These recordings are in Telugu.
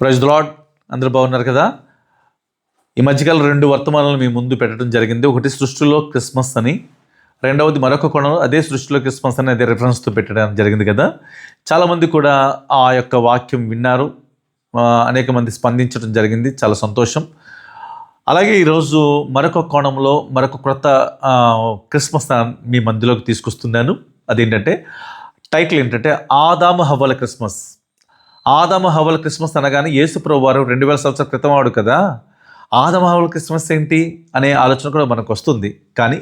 ప్రైజ్ లాడ్ అందరూ బాగున్నారు కదా? ఈ మధ్యకాలం రెండు వర్తమానాలు మీ ముందు పెట్టడం జరిగింది. ఒకటి సృష్టిలో క్రిస్మస్ అని రెండవది మరొక కోణంలో అదే సృష్టిలో క్రిస్మస్ అని అదే రెఫరెన్స్తో పెట్టడం జరిగింది కదా? చాలామంది కూడా ఆ యొక్క వాక్యం విన్నారు. అనేక మంది స్పందించడం జరిగింది. చాలా సంతోషం. అలాగే ఈరోజు మరొక కోణంలో మరొక క్రొత్త క్రిస్మస్ మీ మధ్యలోకి తీసుకొస్తున్నాను. అదేంటంటే టైటిల్ ఏంటంటే ఆదాము హవ్వల క్రిస్మస్. ఆదాము హవల్ క్రిస్మస్ అనగానే యేసుప్రభు వారు రెండు వేల సంవత్సరాల క్రితం వాడు కదా. ఆదాము హవల్ క్రిస్మస్ ఏంటి అనే ఆలోచన కూడా మనకు వస్తుంది. కానీ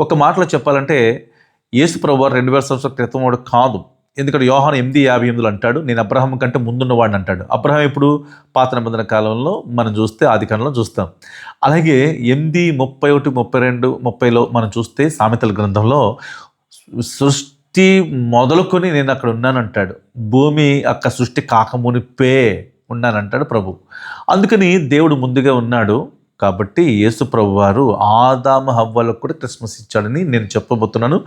ఒక మాటలో చెప్పాలంటే యేసుప్రభు వారు రెండు వేల సంవత్సరాల క్రితం వాడు కాదు. ఎందుకంటే యోహాన్ ఎనిమిది యాభై ఎనిమిదిలో అంటాడు నేను అబ్రహం కంటే ముందున్నవాడిని అంటాడు. అబ్రహం ఇప్పుడు పాత నిబంధన కాలంలో మనం చూస్తే ఆది కాలంలో చూస్తాం. అలాగే ఎనిమిది ముప్పై ఒకటి ముప్పై రెండు ముప్పైలో మనం చూస్తే సామెతల గ్రంథంలో సృష్టి మొదలుకొని నేను అక్కడ ఉన్నానంటాడు. భూమి అక్క సృష్టి కాకమునిపే ఉన్నానంటాడు ప్రభు. అందుకని దేవుడు ముందుగా ఉన్నాడు. కాబట్టి యేసుప్రభు వారు ఆదామ హవ్వలకు కూడా క్రిస్మస్ ఇచ్చాడని నేను చెప్పబోతున్నాను.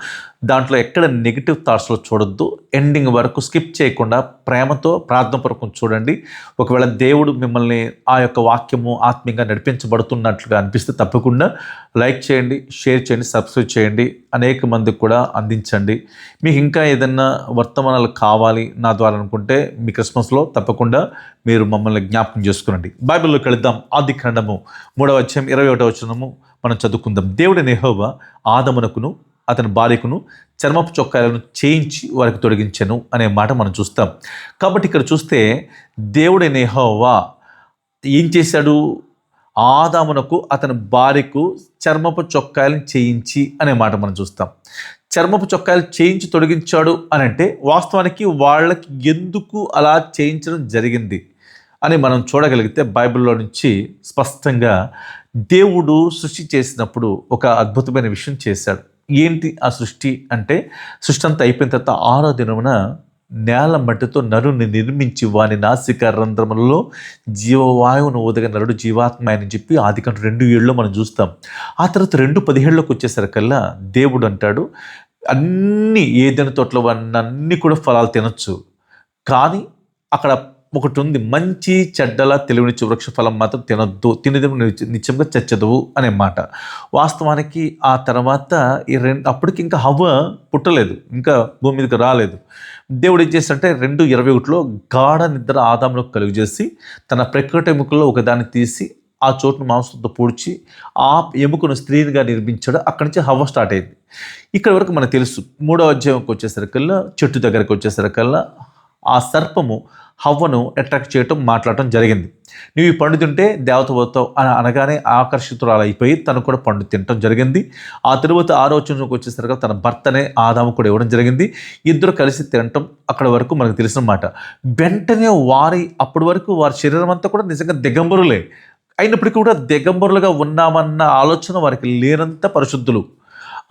దాంట్లో ఎక్కడ నెగిటివ్ థాట్స్లో చూడొద్దు. ఎండింగ్ వరకు స్కిప్ చేయకుండా ప్రేమతో ప్రార్థనపూర్వకం చూడండి. ఒకవేళ దేవుడు మిమ్మల్ని ఆ యొక్క వాక్యము ఆత్మీయంగా నడిపించబడుతున్నట్లుగా అనిపిస్తే తప్పకుండా లైక్ చేయండి షేర్ చేయండి సబ్స్క్రైబ్ చేయండి. అనేక మందికి కూడా అందించండి. మీకు ఇంకా ఏదైనా వర్తమానాలు కావాలి నా ద్వారా అనుకుంటే మీ క్రిస్మస్లో తప్పకుండా మీరు మమ్మల్ని జ్ఞాపకం చేసుకునండి. బైబిల్లో వెళిద్దాం ఆది ఖండము మూడవ అధ్యాయం ఇరవై ఒకటో వచనము మనం చదువుకుందాం. దేవుడి నెహోవా ఆదమునకును అతని భార్యకును చర్మపు చొక్కాలను చేయించి వారికి తొలగించెను అనే మాట మనం చూస్తాం. కాబట్టి ఇక్కడ చూస్తే దేవుడి నెహోవా ఏం చేశాడు? ఆదామునకు అతని భార్యకు చర్మపు చొక్కాయలను చేయించి అనే మాట మనం చూస్తాం. చర్మపు చొక్కాయలు చేయించి తొలగించాడు అని అంటే వాస్తవానికి వాళ్ళకి ఎందుకు అలా చేయించడం జరిగింది? అని మనం చూడగలిగితే బైబిల్లో నుంచి స్పష్టంగా దేవుడు సృష్టి చేసినప్పుడు ఒక అద్భుతమైన విషయం చేశాడు. ఏంటి ఆ సృష్టి అంటే సృష్టి అంతా అయిపోయిన తర్వాత ఆరో దినమున నేల మట్టితో నరుని నిర్మించి వాని నాసిక రంధ్రములలో జీవవాయువును ఊదగా నరుడు జీవాత్మ అని చెప్పి ఆది కంటే రెండు ఏళ్ళలో మనం చూస్తాం. ఆ తర్వాత రెండు పదిహేళ్ళలోకి వచ్చేసరికల్లా దేవుడు అంటాడు అన్ని ఏదైనా తోటలో అన్ని కూడా ఫలాలు తినొచ్చు. కానీ అక్కడ ఒకటి ఉంది మంచి చెడ్డల తెలివినిచ్చు వృక్ష ఫలం మాత్రం తినద్దు తినదు నిత్యంగా చచ్చదువు అనే మాట. వాస్తవానికి ఆ తర్వాత ఈ రెండు అప్పటికి ఇంకా హవ్వ పుట్టలేదు ఇంకా భూమి మీదకి రాలేదు. దేవుడు ఏం చేస్తాడంటే రెండు ఇరవై ఒకటిలో గాఢ నిద్ర ఆదాములకు కలుగు చేసి తన ప్రకృతి ఎముకల్లో ఒకదాన్ని తీసి ఆ చోటును మాంసంతో పూడ్చి ఆ ఎముకను స్త్రీనిగా నిర్మించాడు అక్కడి నుంచి హవ్వ స్టార్ట్ అయింది. ఇక్కడ వరకు మనకు తెలుసు మూడో అధ్యాయంకి వచ్చేసరికల్లా చెట్టు దగ్గరకు వచ్చేసరికల్లా ఆ సర్పము హవ్వను అట్రాక్ట్ చేయటం మాట్లాడటం జరిగింది. నువ్వు ఈ పండు తింటే దేవత అని అనగానే ఆకర్షితురాలైపోయి అయిపోయి తను కూడా పండు తినటం జరిగింది. ఆ తరువాత ఆలోచనకు వచ్చేసరికి తన భర్తనే ఆదాము కూడా ఇవ్వడం జరిగింది. ఇద్దరు కలిసి తినటం అక్కడ వరకు మనకు తెలిసిన మాట. వెంటనే వారి అప్పటి వరకు వారి శరీరం అంతా కూడా నిజంగా దిగంబరులే. అయినప్పటికీ కూడా దిగంబరులుగా ఉన్నామన్న ఆలోచన వారికి లేనంత పరిశుద్ధులు.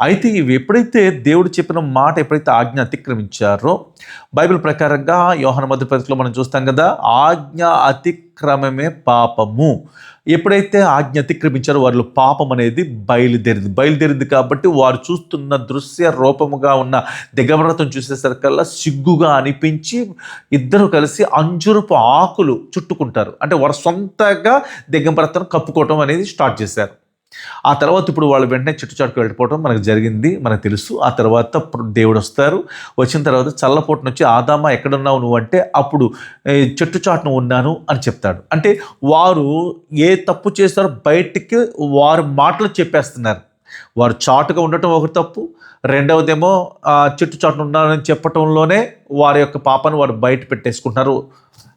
అయితే ఇవి ఎప్పుడైతే దేవుడు చెప్పిన మాట ఎప్పుడైతే ఆజ్ఞ అతిక్రమించారో బైబిల్ ప్రకారంగా యోహన మధ్యప్రదేశ్లో మనం చూస్తాం కదా ఆజ్ఞ అతిక్రమమే పాపము. ఎప్పుడైతే ఆజ్ఞ అతిక్రమించారో వారిలో పాపం అనేది బయలుదేరింది. బయలుదేరింది కాబట్టి వారు చూస్తున్న దృశ్య రూపముగా ఉన్న దిగవ్రతం చూసేసరికల్లా సిగ్గుగా అనిపించి ఇద్దరు కలిసి అంజురపు ఆకులు చుట్టుకుంటారు. అంటే వారు సొంతగా దిగంబరతను కప్పుకోవటం అనేది స్టార్ట్ చేశారు. ఆ తర్వాత ఇప్పుడు వాళ్ళు వెంటనే చుట్టుచాటుకు వెళ్ళిపోవడం మనకు జరిగింది మనకు తెలుసు. ఆ తర్వాత దేవుడు వస్తారు. వచ్చిన తర్వాత చల్లపోటును వచ్చి ఆదామా ఎక్కడున్నావు నువ్వు అంటే అప్పుడు "ఏ, చెట్టు ఉన్నాను అని చెప్తాడు. అంటే వారు ఏ తప్పు చేస్తారో బయటికి వారు మాటలు చెప్పేస్తున్నారు. వారు చాటుగా ఉండటం ఒక తప్పు. రెండవదేమో చెట్టు చాటును ఉన్నారని చెప్పటంలోనే వారి యొక్క పాపను వారు బయట పెట్టేసుకుంటున్నారు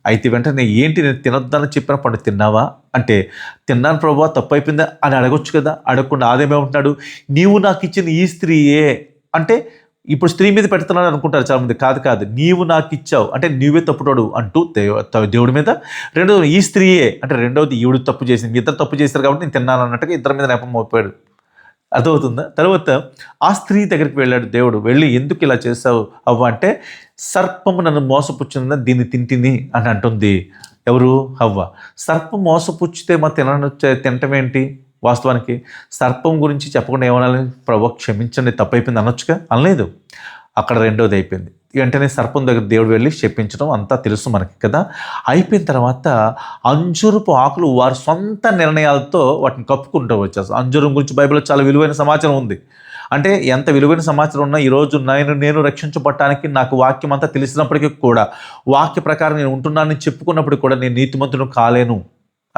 అయితే వెంటనే ఏంటి నేను తినొద్దని చెప్పిన పండు తిన్నావా? అంటే తిన్నాను ప్రభావ తప్పు అయిపోయిందా అని అడగొచ్చు కదా అడగకుండా ఆదేమే ఉంటున్నాడు. నీవు నాకు ఇచ్చిన ఈ స్త్రీయే. అంటే ఇప్పుడు స్త్రీ మీద పెడుతున్నాడు అనుకుంటారు చాలామంది. కాదు కాదు. నీవు నాకు ఇచ్చావు. అంటే నీవే తప్పుడోడు అంటూ దేవుడి మీద. రెండోది ఈ స్త్రీయే. అంటే రెండవది ఈవిడు తప్పు చేసింది ఇద్దరు తప్పు చేశారు కాబట్టి నేను తిన్నాను అన్నట్టుగా ఇద్దరి మీద నెపం మోపాడు. అర్థమవుతుందా? తర్వాత ఆ స్త్రీ దగ్గరికి వెళ్ళాడు దేవుడు వెళ్ళి ఎందుకు ఇలా చేసావు అవ్వ? అంటే సర్పము నన్ను మోసపుచ్చిందా దీన్ని తింటిని అని అంటుంది. ఎవరు? అవ్వ. సర్పం మోసపుచ్చితే మా తిన తినటం ఏంటి వాస్తవానికి? సర్పం గురించి చెప్పకుండా ఏమనాలి? ప్రభు క్షమించండి తప్పైపోయింది అనొచ్చుగా? అనలేదు. అక్కడ రెండోది అయిపోయింది వెంటనే సర్పం దగ్గర దేవుడు వెళ్ళి చెప్పించడం అంతా తెలుసు మనకి కదా? అయిపోయిన తర్వాత అంజురుపు ఆకులు వారి సొంత నిర్ణయాలతో వాటిని కప్పుకుంటూ వచ్చేస్తారు. అంజురం గురించి బైబిల్లో చాలా విలువైన సమాచారం ఉంది. అంటే ఎంత విలువైన సమాచారం ఉన్నా ఈరోజు నేను నేను రక్షించబడటానికి నాకు వాక్యం అంతా తెలిసినప్పటికీ కూడా వాక్య ప్రకారం నేను ఉంటున్నానని చెప్పుకున్నప్పుడు కూడా నేను నీతిమంతును కాలేను.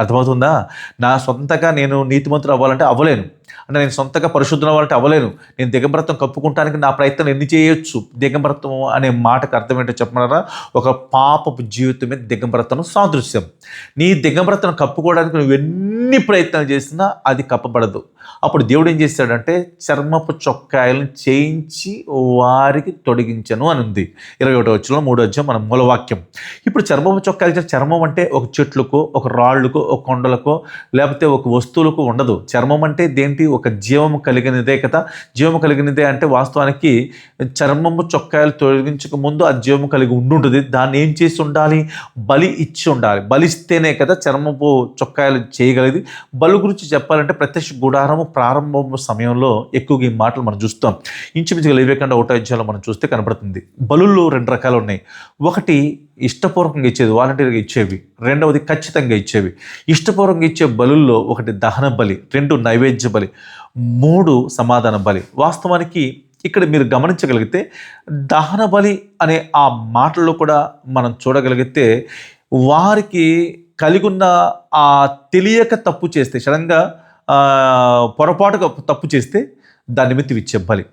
అర్థమవుతుందా? నా సొంతగా నేను నీతిమంతుడు అవ్వాలంటే అవ్వలేను. అంటే నేను సొంతగా పరిశుద్ధం వాళ్ళకి అవ్వలేను. నేను దిగంబరత్వం కప్పుకుంటానికి నా ప్రయత్నం ఎన్ని చేయొచ్చు? దిగంబరత్వం అనే మాటకు అర్థం ఏంటో చెప్పమన్నారా? ఒక పాపపు జీవితమే దిగంబరత్వం సాదృశ్యం. నీ దిగంబరత్వం కప్పుకోవడానికి నువ్వు ఎన్ని ప్రయత్నాలు చేసినా అది కప్పబడదు. అప్పుడు దేవుడు ఏం చేశాడంటే చర్మపు చొక్కాయలను చేయించి వారికి తొడిగించను అని ఉంది ఇరవై ఒకటో వచ్చిన మూడో వచ్చాం మన మూలవాక్యం ఇప్పుడు చర్మపు చొక్కాయలు చర్మం అంటే ఒక చెట్లకు ఒక రాళ్ళకు ఒక కొండలకో లేకపోతే ఒక వస్తువులకు ఉండదు. చర్మం అంటే దేని ఏంటి? ఒక జీవము కలిగినదే కదా. జీవము కలిగినదే అంటే వాస్తవానికి చర్మము చొక్కాయలు తొలగించక ముందు ఆ జీవము కలిగి ఉండుంటుంది. దాన్ని ఏం చేసి ఉండాలి? బలి ఇచ్చి ఉండాలి. బలిస్తేనే కదా చర్మపు చొక్కాయలు చేయగలిగింది బలు గురించి చెప్పాలంటే ప్రత్యక్ష గుడారము ప్రారంభం సమయంలో ఎక్కువగా ఈ మాటలు మనం చూస్తాం. ఇంచుమించుగా లేవేకుండా ఒకటో అధ్యాయంలో మనం చూస్తే కనబడుతుంది. బలుల్లో రెండు రకాలు ఉన్నాయి. ఒకటి ఇష్టపూర్వకంగా ఇచ్చేది వాలంటీర్గా ఇచ్చేవి. రెండవది ఖచ్చితంగా ఇచ్చేవి. ఇష్టపూర్వకంగా ఇచ్చే బలుల్లో ఒకటి దహన బలి రెండు నైవేద్య బలి మూడు సమాధాన బలి. వాస్తవానికి ఇక్కడ మీరు గమనించగలిగితే దహన బలి అనే ఆ మాటల్లో కూడా మనం చూడగలిగితే వారికి కలిగున్న ఆ తెలియక తప్పు చేస్తే సడన్గా పొరపాటుగా తప్పు చేస్తే దాని నిమిత్తం ఇచ్చే బలి.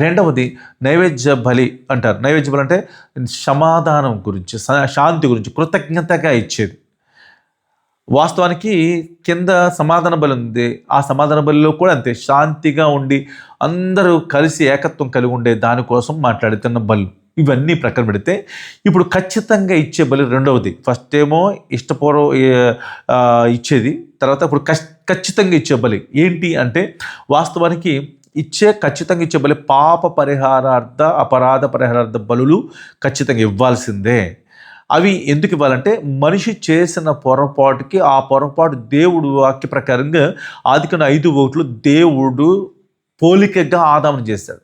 రెండవది నైవేద్య బలి అంటారు. నైవేద్య బలి అంటే సమాధానం గురించి శాంతి గురించి కృతజ్ఞతగా ఇచ్చేది. వాస్తవానికి కింద సమాధాన బలి ఉంది. ఆ సమాధాన బలిలో కూడా అంతే శాంతిగా ఉండి అందరూ కలిసి ఏకత్వం కలిగి ఉండే దానికోసం మాట్లాడుతున్న బలు. ఇవన్నీ ప్రక్కన పెడితే ఇప్పుడు ఖచ్చితంగా ఇచ్చే బలి రెండవది. ఫస్ట్ ఏమో ఇష్టపూర్వ ఇచ్చేది. తర్వాత ఇప్పుడు ఖచ్చితంగా ఇచ్చే బలి ఏంటి అంటే వాస్తవానికి ఇచ్చే ఖచ్చితంగా ఇచ్చే బలి పాప పరిహారార్థ అపరాధ పరిహారార్థ బలులు ఖచ్చితంగా ఇవ్వాల్సిందే. అవి ఎందుకు ఇవ్వాలంటే మనిషి చేసిన పొరపాటుకి ఆ పొరపాటు దేవుడు వాక్య ప్రకారంగా ఆదికన ఐదు ఓట్లు దేవుడు పోలికగా ఆదామం చేశాడు.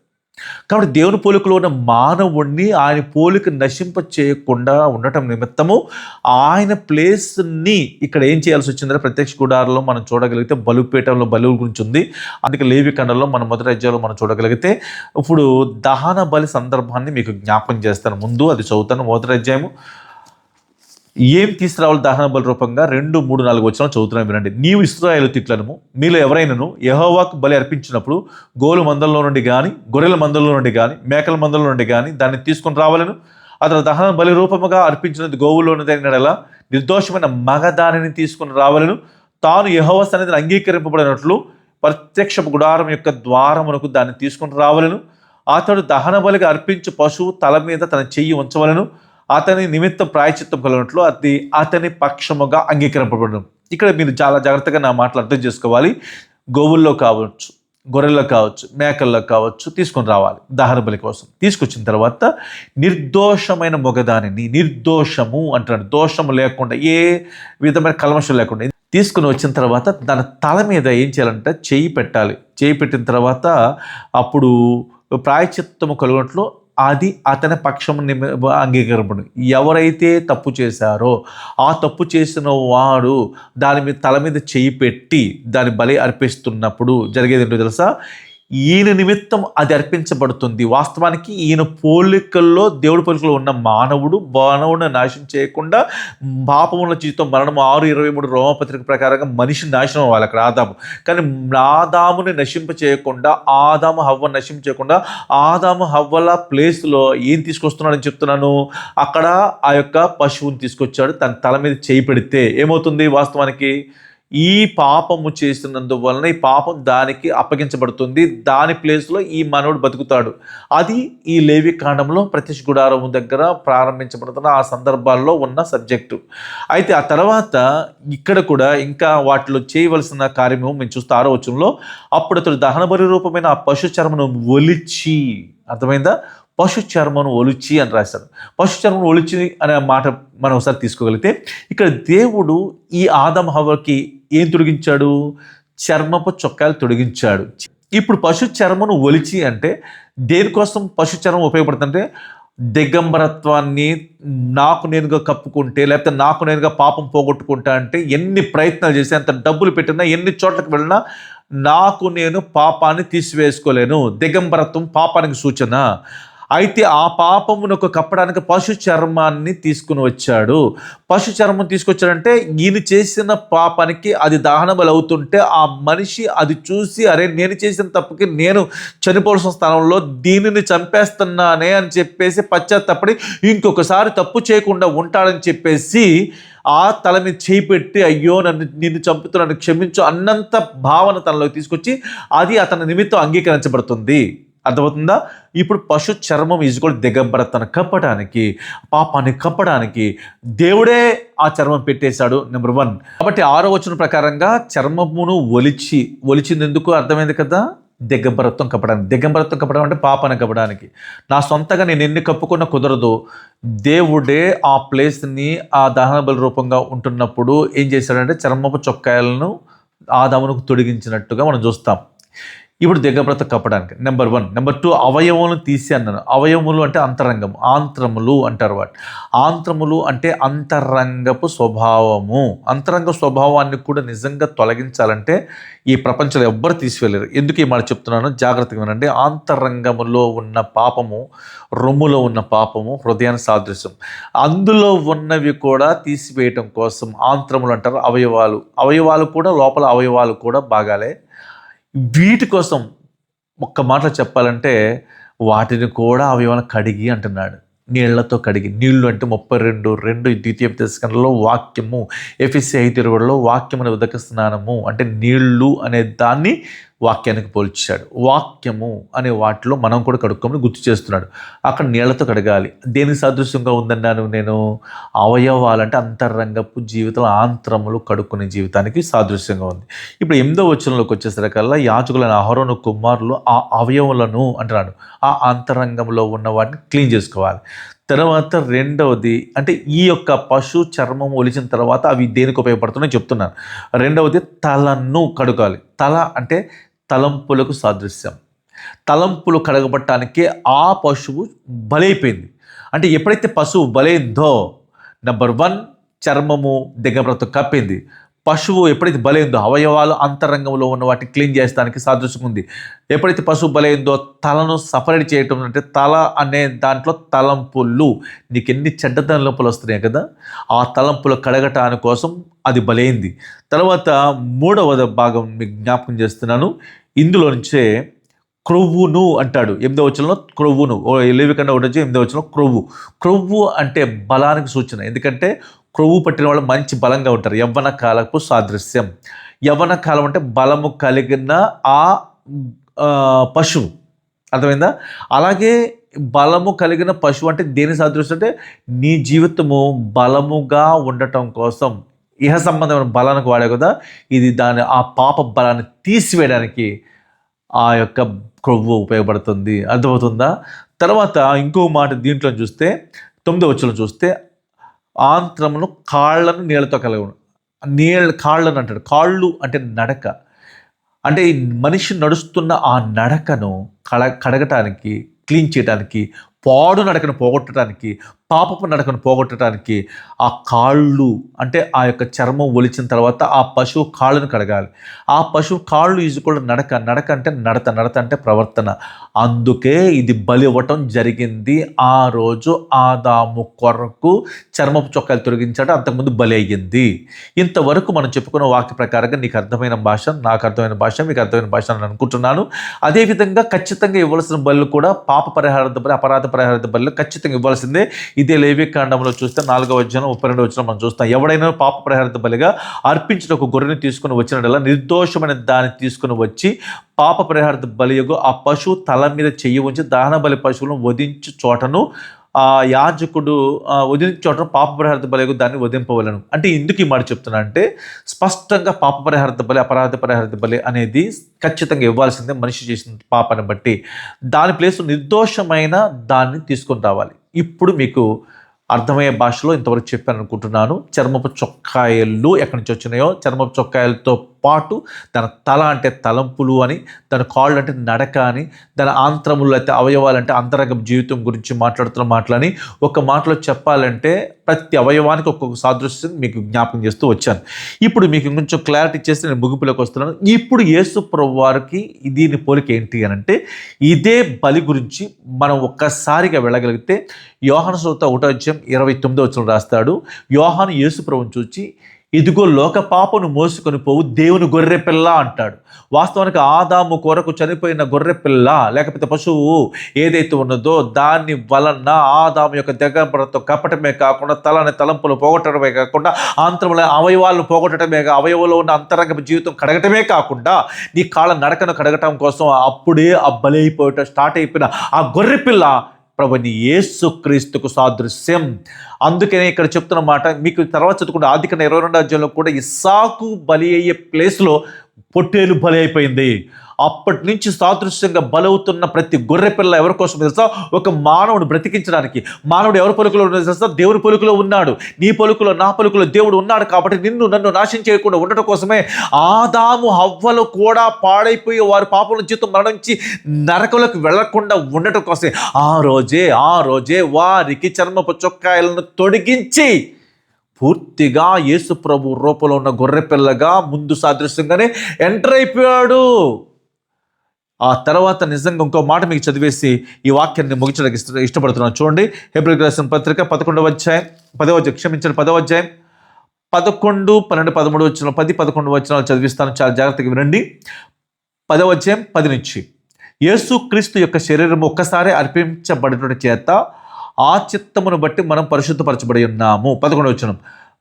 కాబట్టి దేవుని పోలికలో ఉన్న మానవుణ్ణి ఆయన పోలిక నశింప చేయకుండా ఉండటం నిమిత్తము ఆయన ప్లేస్ని ఇక్కడ ఏం చేయాల్సి వచ్చిందంటే ప్రత్యక్ష గుడారంలో మనం చూడగలిగితే బలుపీఠంలో బలువు గురించి ఉంది. అందుకే లేవి కండలో మన మొదటి అధ్యాయంలో మనం చూడగలిగితే ఇప్పుడు దహన బలి సందర్భాన్ని మీకు జ్ఞాపం చేస్తాను. ముందు అది చదువుతాను మొదటి అధ్యాయము. ఏం తీసుకురావాలి దహన బలి రూపంగా? రెండు మూడు నాలుగు వచ్చిన చదువుతున్నాను వినండి. నీవు ఇస్రాయలు తిట్లను మీలో ఎవరైనాను యహోవాకు బలి అర్పించినప్పుడు గోలు మందల్లో నుండి కానీ గొర్రెల మందల్లో నుండి కానీ మేకల మందల నుండి కానీ దాన్ని తీసుకొని రావాలను. అతను దహన బలి రూపముగా అర్పించినది గోవులోనిదైనలా నిర్దోషమైన మగదానిని తీసుకొని రావాలను. తాను యహోవ సన్నిధిని అంగీకరింపబడినట్లు ప్రత్యక్ష గుడారం యొక్క ద్వారమునకు దాన్ని తీసుకొని రావాలను. అతడు దహన బలిగా అర్పించు పశువు తల మీద తన చెయ్యి ఉంచవలను. అతని నిమిత్తం ప్రాయచిత్తం కలిగినట్లు అది అతని పక్షముగా అంగీకరింపబడడం ఇక్కడ మీరు చాలా జాగ్రత్తగా నా మాటలు అర్థం చేసుకోవాలి. గోవుల్లో కావచ్చు గొర్రెల్లో కావచ్చు మేకల్లో కావచ్చు తీసుకొని రావాలి. దహన బలి కోసం. తీసుకొచ్చిన తర్వాత నిర్దోషమైన మొగదానిని నిర్దోషము అంటాడు దోషము లేకుండా ఏ విధమైన కల్మషం లేకుండా. తీసుకుని వచ్చిన తర్వాత దాని తల మీద ఏం చేయాలంటే చేయి పెట్టాలి. చేయి పెట్టిన తర్వాత అప్పుడు ప్రాయచిత్తము కలుగునట్లు అది అతని పక్షం అంగీకరింపడం ఎవరైతే తప్పు చేశారో ఆ తప్పు చేసిన వాడు దాని మీద తల మీద చేయి పెట్టి దాని బలి అర్పిస్తున్నప్పుడు జరిగేది ఏంటో తెలుసా? ఈయన నిమిత్తం అది అర్పించబడుతుంది. వాస్తవానికి ఈయన పోలికల్లో దేవుడి పోలికలో ఉన్న మానవుడు మానవుడిని నాశనం చేయకుండా పాపముల జీవితం మరణం ఆరు ఇరవై మూడు రోమపత్రిక ప్రకారంగా మనిషి నాశనం అవ్వాలి అక్కడ ఆదాము. కానీ ఆదాముని నశింప చేయకుండా ఆదాము హవ్వ నశింప చేయకుండా ఆదాము హవ్వల ప్లేస్లో ఏం తీసుకొస్తున్నాడని చెప్తున్నాను? అక్కడ ఆ యొక్క పశువుని తీసుకొచ్చాడు తన తల మీద చేయి పెడితే ఏమవుతుంది వాస్తవానికి? ఈ పాపము చేసినందువలన ఈ పాపం దానికి అప్పగించబడుతుంది. దాని ప్లేస్లో ఈ మనవుడు బతుకుతాడు. అది ఈ లేవి కాండంలో ప్రతిష్ గుడారం దగ్గర ప్రారంభించబడుతున్న ఆ సందర్భాల్లో ఉన్న సబ్జెక్టు అయితే ఆ తర్వాత ఇక్కడ కూడా ఇంకా వాటిలో చేయవలసిన కార్యము మేము చూస్తే ఆరో వచనంలో అప్పుడు అతడు దహనబరి రూపమైన ఆ పశు చర్మను ఒలిచి అర్థమైందా? పశు చర్మను ఒలిచి అని రాశాడు పశు చర్మను ఒలిచి అనే మాట మనం ఒకసారి తీసుకోగలిగితే ఇక్కడ దేవుడు ఈ ఆదం హవకి ఏం తొడిగించాడు? చర్మపు చొక్కాలు తొడిగించాడు. ఇప్పుడు పశు చర్మను ఒలిచి అంటే దేనికోసం పశు చర్మం ఉపయోగపడుతుందంటే దిగంబరత్వాన్ని నాకు నేనుగా కప్పుకుంటే లేకపోతే నాకు నేనుగా పాపం పోగొట్టుకుంటా అంటే ఎన్ని ప్రయత్నాలు చేసి ఎంత డబ్బులు పెట్టినా ఎన్ని చోట్లకు వెళ్ళినా నాకు నేను పాపాన్ని తీసివేసుకోలేను. దిగంబరత్వం పాపానికి సూచన. అయితే ఆ పాపమునకు కప్పడానికి పశు చర్మాన్ని తీసుకుని వచ్చాడు. పశు చర్మం తీసుకొచ్చాడంటే ఈయన చేసిన పాపానికి అది దహన అవుతుంటే ఆ మనిషి అది చూసి అరే నేను చేసిన తప్పుకి నేను చనిపోవాల్సిన స్థానంలో దీనిని చంపేస్తున్నానే అని చెప్పేసి పశ్చాత్తపడి ఇంకొకసారి తప్పు చేయకుండా ఉంటాడని చెప్పేసి ఆ తల మీద చేయి పెట్టి అయ్యో నన్ను నిన్ను చంపుతున్నాను క్షమించు అన్నంత భావన తనలోకి తీసుకొచ్చి అది అతని నిమిత్తం అంగీకరించబడుతుంది. అర్థమవుతుందా? ఇప్పుడు పశు చర్మం ఈజుకోడు దిగంబరతను. కప్పడానికి పాపాన్ని కప్పడానికి దేవుడే ఆ చర్మం పెట్టేశాడు నెంబర్ వన్ కాబట్టి ఆరో వచనం ప్రకారంగా చర్మమును ఒలిచి ఒలిచింది ఎందుకు? అర్థమైంది కదా? దిగంబరత్వం కప్పడానికి. దిగంబరత్వం కప్పడం అంటే పాపాన్ని కప్పడానికి. నా సొంతగా నేను ఎన్ని కప్పుకున్నా కుదరదు. దేవుడే ఆ ప్లేస్ని ఆ దహన బలి రూపంగా ఉంటున్నప్పుడు ఏం చేశాడంటే చర్మపు చొక్కాయలను ఆదామునకు తొడిగించినట్టుగా మనం చూస్తాం. ఇప్పుడు దిగబ్రత కప్పడానికి. నెంబర్ వన్ నెంబర్ టూ అవయవములను తీసి అన్నాను. అవయవములు అంటే అంతరంగం ఆంత్రములు అంటారు వాటి ఆంత్రములు అంటే అంతరంగపు స్వభావము. అంతరంగ స్వభావాన్ని కూడా నిజంగా తొలగించాలంటే ఈ ప్రపంచంలో ఎవ్వరు తీసుకెళ్ళరు ఎందుకు ఈ మాట చెప్తున్నాను జాగ్రత్తగా వినండి. ఆంతరంగములో ఉన్న పాపము రొమ్ములో ఉన్న పాపము హృదయాన్ని సాదృశ్యం. అందులో ఉన్నవి కూడా తీసివేయటం కోసం ఆంత్రములు అంటారు అవయవాలు. అవయవాలు కూడా లోపల అవయవాలు కూడా బాగాలే వీటి కోసం ఒక్క మాటలో చెప్పాలంటే వాటిని కూడా అవయవాలను కడిగి అంటున్నాడు. నీళ్ళతో కడిగి నీళ్ళు అంటే ముప్పై రెండు రెండు ద్వితీయ దశకంలో వాక్యము. ఎఫ్ఎస్సి ఐదు ఇరవైలో వాక్యమును అనే ఉదక స్నానము అంటే నీళ్ళు అనే దాన్ని వాక్యానికి పోల్చాడు. వాక్యము అనే వాటిలో మనం కూడా కడుక్కోమని గుర్తు చేస్తున్నాడు. అక్కడ నీళ్ళతో కడగాలి. దేనికి సదృశ్యంగా ఉందన్నాను నేను? అవయవాలంటే అంతరంగపు జీవితం ఆంతరములు కడుక్కునే జీవితానికి సాదృశ్యంగా ఉంది. ఇప్పుడు ఎనిమిదో వచనంలోకి వచ్చేసరికల్లా యాచకులైన అహరోను కుమారులు ఆ అవయవులను అంటున్నాడు. ఆ అంతరంగంలో ఉన్న వాటిని క్లీన్ చేసుకోవాలి. తర్వాత రెండవది అంటే ఈ యొక్క పశు చర్మం ఒలిచిన తర్వాత అవి దేనికి ఉపయోగపడుతున్నాయో చెప్తున్నాను. రెండవది తలను కడగాలి. తల అంటే తలంపులకు సాదృశ్యం. తలంపులు కడగబట్టానికే ఆ పశువు బలైపోయింది. అంటే ఎప్పుడైతే పశువు బలైందో నెంబర్ వన్ చర్మము దిగబ్రత కప్పింది. పశువు ఎప్పుడైతే బలైందో అవయవాలు అంతరంగంలో ఉన్న వాటిని క్లీన్ చేస్తానికి సాదృశ్యం ఉంది. ఎప్పుడైతే పశువు బలైందో తలను సపరేట్ చేయటం అంటే తల అనే దాంట్లో తలంపులు. నీకు ఎన్ని చెడ్డ తలంపులు వస్తున్నాయి కదా ఆ తలంపులు కడగటాని కోసం అది బలైంది. తర్వాత మూడవ భాగం మీకు జ్ఞాపకం చేస్తున్నాను. ఇందులో నుంచే క్రొవ్వును అంటాడు. ఎనిమిదో వచనంలో క్రొవ్వును. ఓ కన్నా ఒకటి వచ్చి ఎనిమిదో వచనంలో క్రొవ్వు. క్రొవ్వు అంటే బలానికి సూచన. ఎందుకంటే క్రొవ్వు పట్టిన వాళ్ళు మంచి బలంగా ఉంటారు. యవ్వన కాలపు సాదృశ్యం. యవ్వన కాలం అంటే బలము కలిగిన ఆ ఆ, పశువు. అర్థమైందా? అలాగే బలము కలిగిన పశువు అంటే దేని సాదృశ్యం అంటే నీ జీవితము బలముగా ఉండటం కోసం. ఇహ సంబంధమైన బలానికి వాడే కదా ఇది దాని ఆ పాప బలాన్ని తీసివేయడానికి ఆ యొక్క క్రొవ్వు ఉపయోగపడుతుంది. అర్థమవుతుందా? తర్వాత ఇంకో మాట దీంట్లో చూస్తే తొమ్మిదో వచ్చలో చూస్తే ఆంత్రమును కాళ్ళను నీళ్ళతో కలగ నీళ్ళ కాళ్ళను అంటాడు. కాళ్ళు అంటే నడక. అంటే ఈ మనిషి నడుస్తున్న ఆ నడకను కడ కడగటానికి క్లీన్ చేయడానికి పాడు నడకను పోగొట్టడానికి పాపపు నడకను పోగొట్టడానికి ఆ కాళ్ళు అంటే ఆ యొక్క చర్మం ఒలిచిన తర్వాత ఆ పశువు కాళ్ళను కడగాలి. ఆ పశువు కాళ్ళు ఈజు కూడా నడక. నడక అంటే నడత. నడత అంటే ప్రవర్తన. అందుకే ఇది బలి ఇవ్వటం జరిగింది. ఆ రోజు ఆదాము కొరకు చర్మపు చొక్కాలు తొలగించాడు. అంతకుముందు బలి అయ్యింది. ఇంతవరకు మనం చెప్పుకున్న వాక్య ప్రకారంగా నీకు అర్థమైన భాష నాకు అర్థమైన భాష మీకు అర్థమైన భాష అని అనుకుంటున్నాను. అదేవిధంగా ఖచ్చితంగా ఇవ్వాల్సిన బళ్ళు కూడా పాప పరిహార బలి అపరాధ పరిహార బళ్ళు ఖచ్చితంగా ఇవ్వాల్సిందే ఇదే లేవి కాండంలో చూస్తే నాలుగవ వచ్చిన ముప్పై రెండు వచ్చిన మనం చూస్తాం. ఎవడైనా పాప పరిహార బలిగా అర్పించిన ఒక గొర్రెని తీసుకుని వచ్చినట్లా నిర్దోషమైన దాన్ని తీసుకుని వచ్చి పాప పరిహార బలియగు ఆ పశువు తల మీద చెయ్యి ఉంచి దహన బలి పశువులను వధించు చోటను ఆ యాజకుడు వదిలించే చోట చోటను పాప పరిహార బలియగు దాన్ని వదింపవలను అంటే ఎందుకు ఈ మాట చెప్తున్నా అంటే స్పష్టంగా పాప పరిహార బలి అపరాధ పరిహారత బలి అనేది ఖచ్చితంగా ఇవ్వాల్సిందే మనిషి చేసిన పాపాన్ని బట్టి. దాని ప్లేస్ నిర్దోషమైన దాన్ని తీసుకొని రావాలి. ఇప్పుడు మీకు అర్థమయ్యే భాషలో ఇంతవరకు చెప్పాను అనుకుంటున్నాను చర్మపు చొక్కాయలు ఎక్కడి నుంచి వచ్చినాయో? చర్మపు చొక్కాయలతో పాటు తన తల అంటే తలంపులు అని తన కాళ్ళు అంటే నడక అని తన ఆంత్రములు అయితే అవయవాలు అంటే జీవితం గురించి మాట్లాడుతున్న మాటలని ఒక మాటలో చెప్పాలంటే ప్రతి అవయవానికి ఒక్కొక్క సాదృశ్యం మీకు జ్ఞాపకం చేస్తూ వచ్చాను. ఇప్పుడు మీకు కొంచెం క్లారిటీ చేస్తే నేను ముగింపులోకి వస్తున్నాను. ఇప్పుడు యేసు వారికి దీని పోలిక ఏంటి అని అంటే ఇదే బలి గురించి మనం ఒక్కసారిగా వెళ్ళగలిగితే యోహాను శ్రోత ఒకటో అధ్యాయం ఇరవై తొమ్మిదో వచ్చిన రాస్తాడు. యోహాను యేసు ప్రభుని చూచి ఇదిగో లోక పాపను మోసుకొని పోవు దేవుని గొర్రె పిల్ల అంటాడు. వాస్తవానికి ఆదాము కొరకు చనిపోయిన గొర్రె పిల్ల లేకపోతే పశువు ఏదైతే ఉన్నదో దాని వలన ఆదాము యొక్క దగ్గరతో కప్పటమే కాకుండా తలని తలంపులు పోగొట్టడమే కాకుండా ఆంతరముల అవయవాలను పోగొట్టడమే అవయవంలో ఉన్న అంతరంగ జీవితం కడగటమే కాకుండా నీ కాళ్ళ నడకను కడగటం కోసం అప్పుడే ఆ బలైపోయటం స్టార్ట్ అయిపోయిన ఆ గొర్రె పిల్ల ప్రభుని యేసుక్రీస్తుకు సాదృశ్యం. అందుకనే ఇక్కడ చెప్తున్న మాట మీకు తర్వాత చదువుకుంటే ఆర్థిక ఇరవై రెండు అధ్యాయంలో కూడా ఇస్సాకు బలి అయ్యే ప్లేస్లో పొట్టేలు బలి అయిపోయింది అప్పటి నుంచి సాదృశ్యంగా బలవుతున్న ప్రతి గొర్రె పిల్ల ఎవరి కోసం తెలుసా? ఒక మానవుడు బ్రతికించడానికి. మానవుడు ఎవరి పలుకులో ఉన్నాడు తెలుసా? దేవుని పలుకులో ఉన్నాడు. నీ పలుకులో నా పలుకులో దేవుడు ఉన్నాడు కాబట్టి నిన్ను నన్ను నాశనం చేయకుండా ఉండటం కోసమే ఆదాము హవ్వలు కూడా పాడైపోయి వారి పాపల జీతం మరణించి నరకలకు వెళ్ళకుండా ఉండటం కోసమే. ఆ రోజే ఆ రోజే వారికి చర్మపు చొక్కాయలను తొడిగించి పూర్తిగా యేసు ప్రభు రూపంలో ఉన్న గొర్రె పిల్లగా ముందు సాదృశ్యంగానే ఎంటర్ అయిపోయాడు. ఆ తర్వాత నిజంగా ఇంకో మాట మీకు చదివేసి ఈ వాక్యాన్ని ముగించడానికి ఇష్ట ఇష్టపడుతున్నాను. చూడండి హెబ్రిల్ రాసిన పత్రిక పదకొండవ అధ్యాయం పదవ క్షమించిన పదవ అధ్యాయం. పదకొండు పన్నెండు పదమూడు వచ్చిన పది పదకొండు వచ్చినాలు చదివిస్తాను. చాలా జాగ్రత్తగా వినండి. పదవ అధ్యాయం పది నుంచి. యేసు క్రీస్తు యొక్క శరీరం ఒక్కసారి అర్పించబడిన చేత ఆ చిత్తమును బట్టి మనం పరిశుద్ధపరచబడి ఉన్నాము. పదకొండు వచ్చిన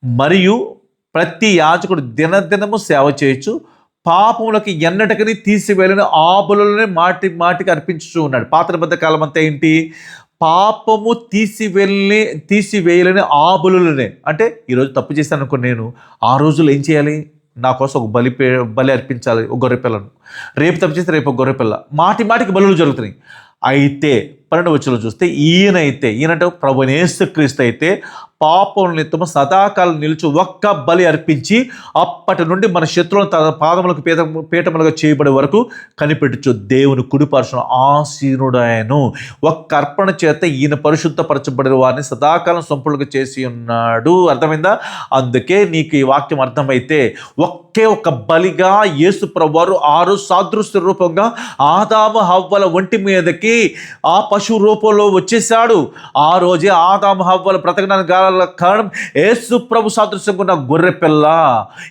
మరియు ప్రతి యాజకుడు దినదినము సేవ చేయొచ్చు పాపములకి ఎన్నటికని తీసివేయలని ఆబులనే మాటి మాటికి అర్పించుతూ ఉన్నాడు. పాత బద్ద కాలం అంతా ఏంటి? పాపము తీసివెళ్ళి తీసివేయలేని ఆబులనే అంటే ఈరోజు తప్పు చేశాను అనుకో నేను. ఆ రోజులు ఏం చేయాలి? నా కోసం ఒక బలి పే బలి అర్పించాలి ఒక గొర్రె పిల్లను. రేపు తప్పు చేస్తే రేపు ఒక గొర్రె పిల్ల. మాటి మాటికి బలులు జరుగుతున్నాయి. అయితే పన్నెండు వచ్చులో చూస్తే ఈయనైతే ఈయనంటే ప్రభునేసు క్రీస్తు అయితే పాపం నిమిత్తము సదాకాలం నిలిచి ఒక్క బలి అర్పించి అప్పటి నుండి మన శత్రువులను తన పాదములకు పీత పీఠములుగా చేయబడే వరకు కనిపెట్టచ్చు దేవుని కుడిపరచడం ఆసీనుడాయను ఒక్క అర్పణ చేత ఈయన పరిశుద్ధపరచబడిన వారిని సదాకాలం సంపులుగా చేసి ఉన్నాడు. అర్థమైందా? అందుకే నీకు ఈ వాక్యం అర్థమైతే ఒకే ఒక బలిగా యేసు ప్రభువారు ఆరు సాదృశ్య రూపంగా ఆదాము హవ్వల ఒంటి మీదకి ఆ పశువు రూపంలో వచ్చేసాడు ఆ రోజే ఆదాము హవ్వల బ్రతకడానికి గల కారణం యేసు ప్రభు సాదృశ్యంగా ఉన్న గొర్రె పిల్ల.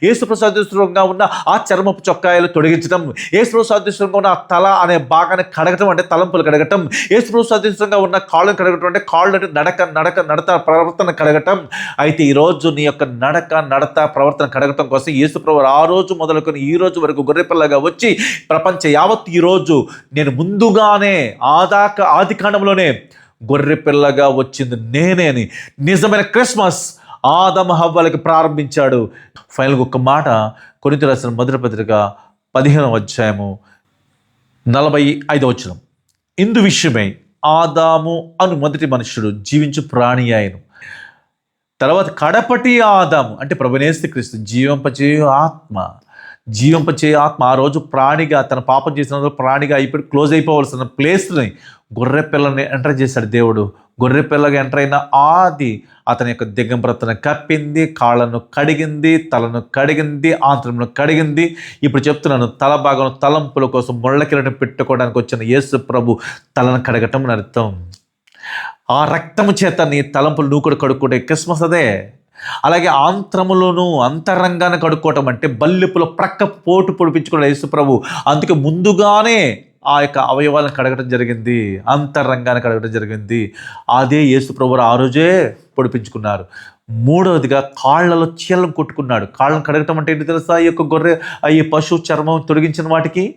యేసు ప్రభు సాదృశ్యంగా ఉన్న ఆ చర్మపు చొక్కాయలు తొలగించడం యేసు ప్రభు సాదృశ్యంగా ఉన్న ఆ తల అనే భాగాన్ని కడగటం అంటే తలంపులు కడగటం యేసు ప్రభు సాదృశ్యంగా ఉన్న కాళ్ళను కడగటం అంటే కాళ్ళు అంటే నడక నడక నడత ప్రవర్తన కడగటం. అయితే ఈరోజు నీ యొక్క నడక నడత ప్రవర్తన కడగటం కోసం యేసు ప్రభు ఆ రోజు మొదలుకొని ఈ రోజు వరకు గొర్రె పిల్లగా వచ్చి ప్రపంచ యావత్ ఈరోజు నేను ముందుగానే ఆదాక ఆది కాండంలోనే గొర్రె పిల్లగా వచ్చింది నేనే అని నిజమైన క్రిస్మస్ ఆదమ హవ్వలకి ప్రారంభించాడు. ఫైనల్గా ఒక మాట కొరింత రాసిన మొదటి పత్రిక పదిహేనవ అధ్యాయము నలభై ఐదవ వచనం. ఇందు విషయమై ఆదాము అను మొదటి మనుషుడు జీవించు ప్రాణి ఆయను తర్వాత కడపటి ఆదాము అంటే ప్రభునేస్తి క్రీస్తు జీవంపచే ఆత్మ. జీవంపచే ఆత్మ. ఆ రోజు ప్రాణిగా తన పాపం చేసిన ప్రాణిగా అయిపోయి క్లోజ్ అయిపోవలసిన ప్లేస్ని గొర్రె పిల్లని ఎంటర్ చేశాడు దేవుడు. గొర్రె పిల్లగా ఎంటర్ అయిన ఆది అతని యొక్క దిగంబ్రతను కప్పింది కాళ్ళను కడిగింది తలను కడిగింది ఆంత్రమును కడిగింది. ఇప్పుడు చెప్తున్నాను తల భాగం తలంపుల కోసం ముళ్ళ పెట్టుకోవడానికి వచ్చిన యేసు ప్రభు తలను కడగటం అని అర్థం. ఆ రక్తము చేత నీ తలంపులు నూకుడు కడుక్కుంటే క్రిస్మస్ అదే. అలాగే ఆంత్రములను అంతరంగాన్ని కడుక్కోవటం అంటే బల్లిపుల ప్రక్క పోటు పొడిపించుకున్నాడు యేసు ప్రభు. అందుకే ముందుగానే ఆ యొక్క అవయవాలను కడగటం జరిగింది అంతరంగాన్ని కడగడం జరిగింది. అదే యేసు ప్రభు ఆ రోజే పొడిపించుకున్నారు. మూడవదిగా కాళ్ళలో చీలను కొట్టుకున్నాడు. కాళ్ళను కడగటం అంటే ఏంటి తెలుసా? ఈ యొక్క గొర్రె ఈ పశువు చర్మం తొలగించిన వాటికి?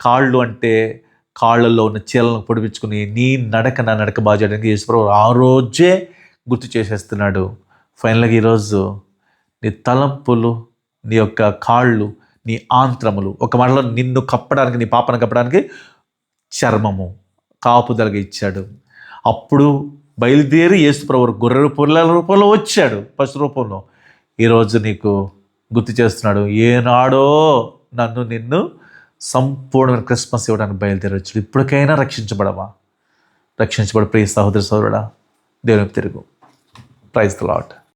కాళ్ళు అంటే కాళ్ళల్లో ఉన్న చీలను పొడిపించుకుని నీ నడక నా నడక బాగా చేయడానికి యేసుప్రభు ఆ రోజే గుర్తు చేసేస్తున్నాడు. ఫైనల్గా ఈరోజు నీ తలంపులు నీ యొక్క కాళ్ళు నీ ఆంత్రములు. ఒక మాటలో నిన్ను కప్పడానికి నీ పాపను కప్పడానికి చర్మము కాపుదలగా ఇచ్చాడు. అప్పుడు బయలుదేరి యేసుప్రభు గొర్రె పొర్ల రూపంలో వచ్చాడు. పశు రూపంలో. ఈరోజు నీకు గుర్తు చేస్తున్నాడు ఏనాడో నన్ను నిన్ను సంపూర్ణమైన క్రిస్మస్ ఇవ్వడానికి బయలుదేరి వచ్చాడు. ఇప్పటికైనా రక్షించబడవా? రక్షించబడ ప్రియ సహోదరి సోదరుడా దేవునికి తిరుగు. Praise the lot